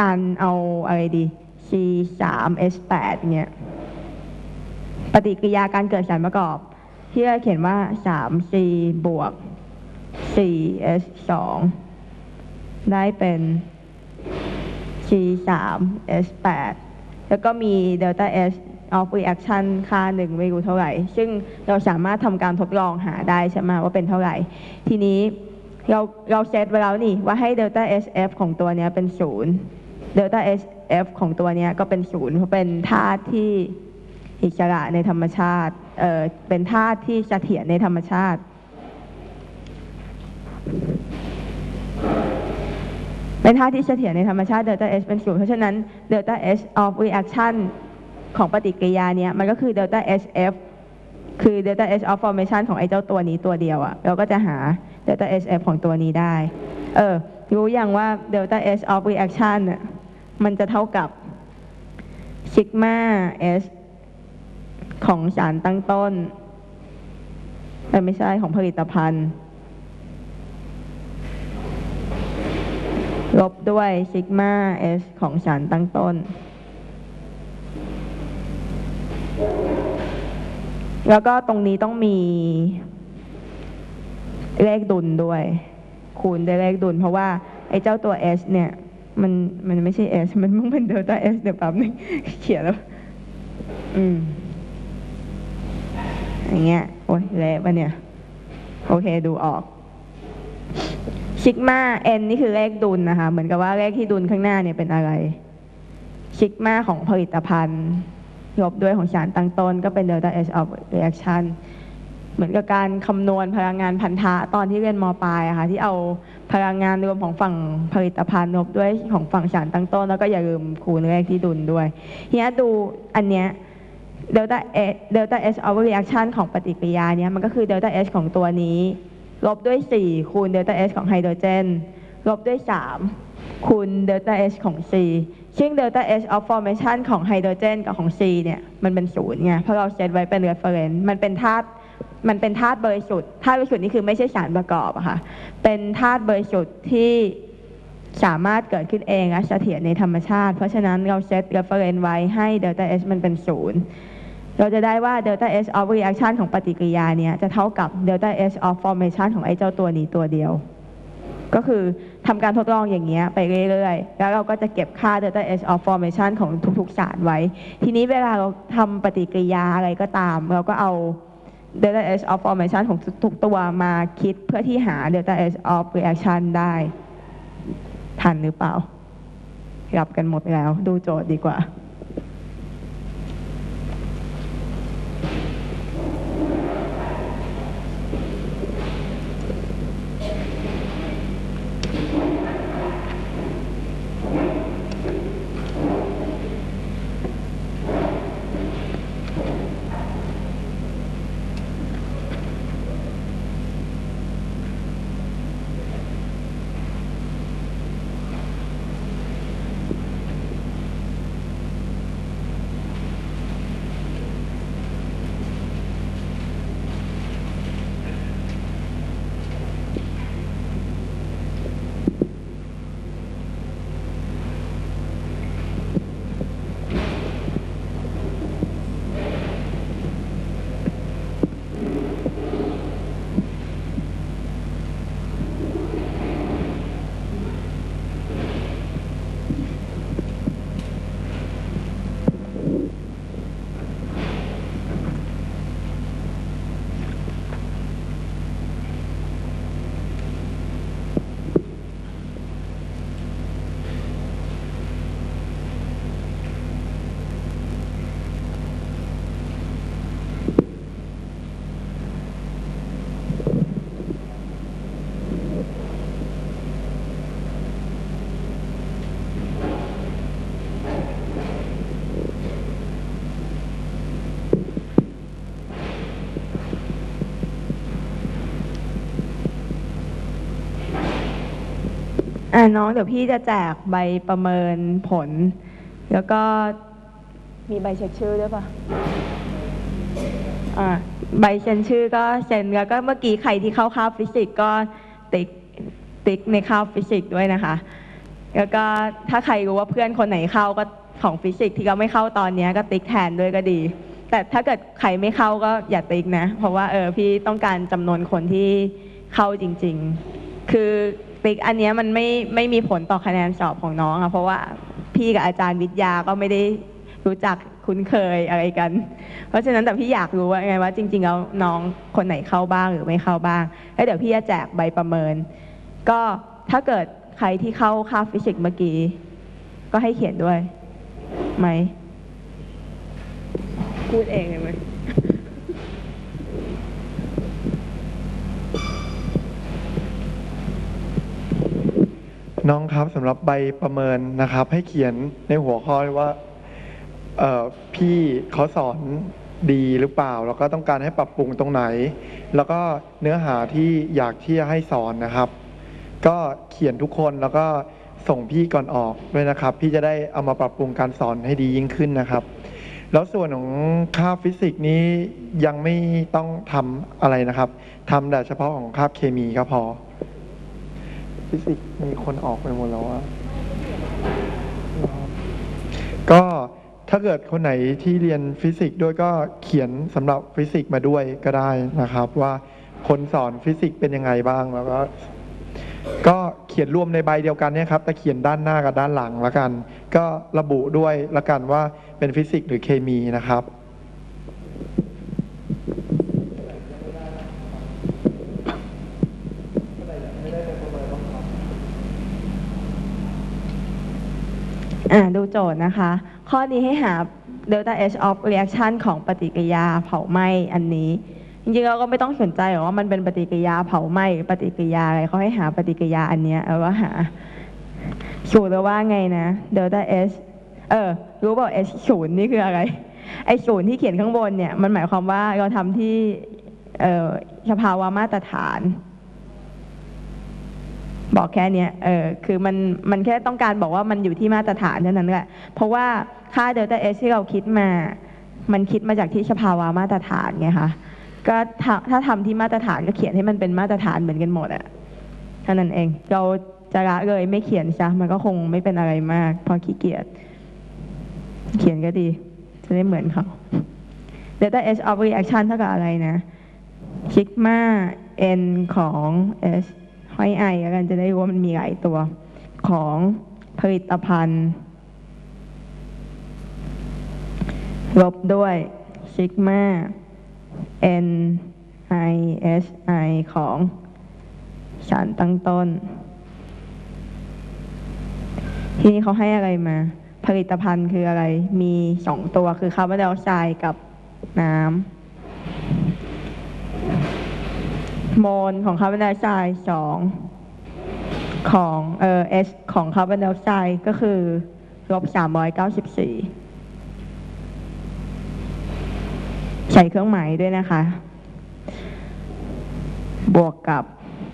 การเอาอะไรดี C 3 S 8เนี่ยปฏิกิริยาการเกิดสารประกอบ ที่เราเขียนว่า 3 C บวก4 S 2ได้เป็น C 3 S 8แล้วก็มี delta S of reaction ค่าหนึ่งไม่รู้เท่าไหร่ ซึ่งเราสามารถทำการทดลองหาได้ใช่ไหมว่าเป็นเท่าไหร่ ทีนี้เราเราเซตไว้แล้วนี่ว่าให้ delta SF ของตัวเนี้ยเป็นศูนย์ delta SF ของตัวนี้ก็เป็นศูนย์เพราะเป็นธาตุที่อิสระในธรรมชาติเออเป็นธาตุที่เสถียรในธรรมชาติ เป็นธาตุที่เสถียรในธรรมชาติ delta S เป็นศูนย์เพราะฉะนั้น delta S of reaction ของปฏิกิริยาเนี้ยมันก็คือ delta SF คือ delta S of formation ของไอ้เจ้าตัวนี้ตัวเดียวอะเราก็จะหา delta SF ของตัวนี้ได้ เออ รู้อยังว่า delta S of reaction น่ะ มันจะเท่ากับ sigma S ของสารตั้งต้นเอ้ยไม่ใช่ของผลิตภัณฑ์ ลบด้วยซิกมา S ของสารตั้งต้น แล้วก็ตรงนี้ต้องมีเลขดุลด้วย คูณด้วยเลขดุลเพราะว่า ไอ้เจ้าตัว S เนี่ย มันมันไม่ใช่ S มันต้องเป็นเดลต้า S เดี๋ยวแป๊บนึงเขียนแล้ว อืม อย่างเงี้ย โอ้ยเละปะเนี่ย โอเคดูออกซิกมา n นี่คือเลขดุลนะคะ เหมือนกับว่าเลขที่ดุลข้างหน้าเนี่ยเป็นอะไรซิกมาของผลิตภัณฑ์ลบด้วยของสารตั้งต้นก็เป็น delta S of reaction เเหมือนกับการคำนวณพลังงานพันธะตอนที่เรียนมปลายอะค่ะที่เอาพลังงานรวมของฝั่งผลิตภัณฑ์ลบด้วยของฝั่งสารตั้งต้น แล้วก็อย่าลืมคูณเลขที่ดุลด้วยทีนี้ดูอันเนี้ย delta S delta S of reaction ของปฏิกิริยาเนี้ยมันก็คือ delta S ของตัวนี้ ลบด้วย 4 คูณ delta S ของไฮโดรเจน ลบด้วย 3 คูณ delta S ของ C ซึ่ง delta S of formation ของไฮโดรเจนกับของ C เนี่ยมันเป็นศูนย์ไงเพราะเราเซตไว้เป็น reference มันเป็นธาตุ มันเป็นธาตุบริสุทธิ์ธาตุบริสุทธิ์นี่คือไม่ใช่สารประกอบอะค่ะเป็นธาตุบริสุทธิ์ที่สามารถเกิดขึ้นเองและเสถียรในธรรมชาติ เพราะฉะนั้นเราเซต reference ไว้ให้ delta S มันเป็นศูนย์เราจะได้ว่า delta S of reaction ของปฏิกิริยาเนี่ยจะเท่ากับ delta S of formation ของไอ้เจ้าตัวนี้ตัวเดียว ก็คือทำการทดลองอย่างเงี้ยไปเรื่อยๆ แล้วเราก็จะเก็บค่า delta S of formation ของทุกๆสารไว้ ทีนี้เวลาเราทำปฏิกิริยาอะไรก็ตาม เราก็เอา delta H of formation ของทุกตัวมาคิดเพื่อที่หา delta H of reaction ได้ ทันหรือเปล่ารับกันหมดแล้ว ดูโจทย์ดีกว่า น้องเดี๋ยวพี่จะแจกใบประเมินผล แล้วก็มีใบเช็คชื่อด้วยปะอ่าใบเซ็นชื่อก็เซ็นแล้วก็เมื่อกี้ใครที่เข้าคาบฟิสิกส์ก็ติ๊กติ๊กในคาบฟิสิกส์ด้วยนะคะ แล้วก็ถ้าใครรู้ว่าเพื่อนคนไหนเข้าก็ของฟิสิกส์ที่เขาไม่เข้าตอนนี้ก็ติ๊กแทนด้วยก็ดี แต่ถ้าเกิดใครไม่เข้าก็อย่าติ๊กนะ เพราะว่าเออพี่ต้องการจำนวนคนที่เข้าจริง ๆ คือ ติ๊กอันเนี้ยมันไม่ไม่มีผลต่อคะแนนสอบของน้องอะเพราะว่าพี่กับอาจารย์วิทยาก็ไม่ได้รู้จักคุ้นเคยอะไรกัน เพราะฉะนั้นแต่พี่อยากรู้ว่าไงว่าจริง ๆ แล้วน้องคนไหนเข้าบ้างหรือไม่เข้าบ้างแล้วเดี๋ยวพี่จะแจกใบประเมิน ก็ถ้าเกิดใครที่เข้าคาบฟิสิกส์เมื่อกี้ ก็ให้เขียนด้วยไหมพูดเองเลยไหม น้องครับสำหรับใบประเมินนะครับ ให้เขียนในหัวข้อว่าเอ่อพี่เขาสอนดีหรือเปล่า แล้วก็ต้องการให้ปรับปรุงตรงไหน แล้วก็เนื้อหาที่อยากที่จะให้สอนนะครับ ก็เขียนทุกคนแล้วก็ส่งพี่ก่อนออกด้วยนะครับ พี่จะได้เอามาปรับปรุงการสอนให้ดียิ่งขึ้นนะครับ แล้วส่วนของคาฟิสิกส์นี้ยังไม่ต้องทำอะไรนะครับทำแต่เฉพาะของคาบเคมีก็พอ ฟิสิกส์มีคนออกไปหมดแล้วอะก็ถ้าเกิดคนไหนที่เรียนฟิสิกส์ด้วยก็เขียนสำหรับฟิสิกส์มาด้วยก็ได้นะครับ ว่าคนสอนฟิสิกส์เป็นยังไงบ้างแล้วก็ ก็เขียนรวมในใบเดียวกันเนี่ยครับแต่เขียนด้านหน้ากับด้านหลังละกัน ก็ระบุด้วยละกันว่าเป็นฟิสิกส์หรือเคมีนะครับ อ่าดูโจทย์นะคะ ข้อนี้ให้หา delta H of reaction ของปฏิกิริยาเผาไหม้อันนี้จริงๆเราก็ไม่ต้องสนใจหรอกว่ามันเป็นปฏิกิริยาเผาไหม้ปฏิกิริยาอะไรเขาให้หาปฏิกิริยาอันเนี้ยเอาว่าหาสูตรว่าไงนะ delta H เออ รู้เปล่า H ศูนย์นี่คืออะไร ไอศูนย์ที่เขียนข้างบนเนี่ย มันหมายความว่าเราทำที่ เอ่อสภาวะมาตรฐาน บอกแค่เนี้ยเออคือมันมันแค่ต้องการบอกว่ามันอยู่ที่มาตรฐานเท่านั้นแหละ เพราะว่าค่าเดลต้าเอสที่เราคิดมา มันคิดมาจากที่สภาวะมาตรฐานไงคะก็ถ้าถ้าทำที่มาตรฐานก็เขียนให้มันเป็นมาตรฐานเหมือนกันหมดอะเท่านั้นเอง เราจะละเลยไม่เขียนซะมันก็คงไม่เป็นอะไรมากพอขี้เกียจเขียนก็ดี จะได้เหมือนเขา delta H of reaction เท่ากับอะไรนะซิกมา n ของ s ห้อยไอแล้วกันจะได้รู้ว่ามันมีหลายตัวของผลิตภัณฑ์ลบด้วยซิกมา n i s i ของสารตั้งต้น ทีนี้เขาให้อะไรมา ผลิตภัณฑ์คืออะไร มีสองตัวคือคาร์บอนไดออกไซด์กับน้ำ โมลของคาร์บอนไดออกไซด์สองของเอ่อ S ของคาร์บอนไดออกไซด์ก็คือลบสามร้อยเก้าสิบสี่ใส่เครื่องหมายด้วยนะคะ บวกกับ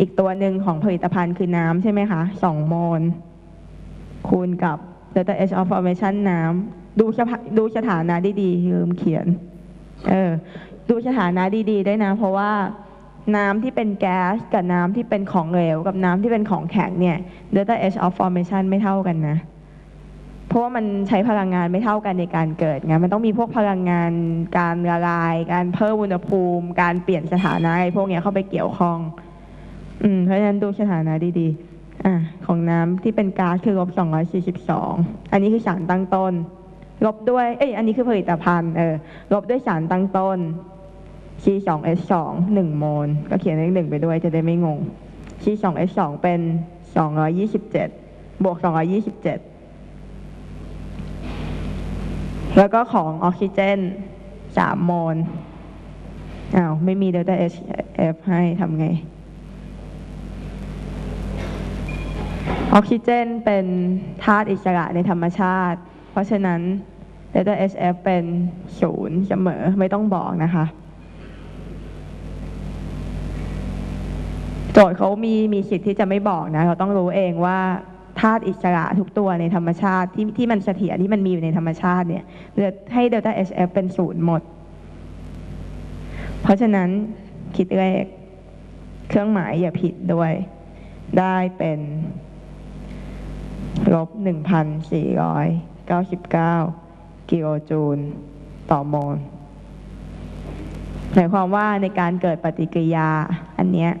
อีกตัวหนึ่งของผลิตภัณฑ์คือน้ำใช่ไหมคะสองโมลคูณกับ delta H of formation น้ำดูดูสถานะดีๆลืมเขียน เออ ดูสถานะดีๆได้นะ เพราะว่า น้ำที่เป็นแก๊สกับน้ำที่เป็นของเหลว กับน้ำที่เป็นของแข็งเนี่ย delta H of formation ไม่เท่ากันนะ เพราะว่ามันใช้พลังงานไม่เท่ากันในการเกิดไงมันต้องมีพวกพลังงานการละลาย การเพิ่มอุณหภูมิ การเปลี่ยนสถานะอะไรพวกเนี้ยเข้าไปเกี่ยวข้อง อืมเพราะฉะนั้นดูสถานะดีๆ อะของน้ำที่เป็นก๊าซคือลบ242อันนี้คือสารตั้งต้นลบด้วย เอ้ย อันนี้คือผลิตภัณฑ์ เออ ลบด้วยสารตั้งต้น C2H2 1โมลก็เขียนเลขหนึ่งไปด้วยจะได้ไม่งง C2H2 เป็น227บวก227แล้วก็ของออกซิเจน3โมลอ้าวไม่มี delta HF ให้ทำไง ออกซิเจนเป็นธาตุอิสระในธรรมชาติ เพราะฉะนั้น delta HF เป็นศูนย์เสมอไม่ต้องบอกนะคะ โจทย์เขามีมีสิทธิ์ที่จะไม่บอกนะเราต้องรู้เองว่าธาตุอิสระทุกตัวในธรรมชาติที่ที่มันเสถียรที่มันมีอยู่ในธรรมชาติเนี่ยจะให้ delta HF เป็นศูนย์หมด เพราะฉะนั้นคิดเลขเครื่องหมายอย่าผิดด้วย ได้เป็นลบหนึ่งพันสี่ร้อยเก้าสิบเก้ากิโลจูลต่อโมลหมายความว่าในการเกิดปฏิกิริยาอันเนี้ย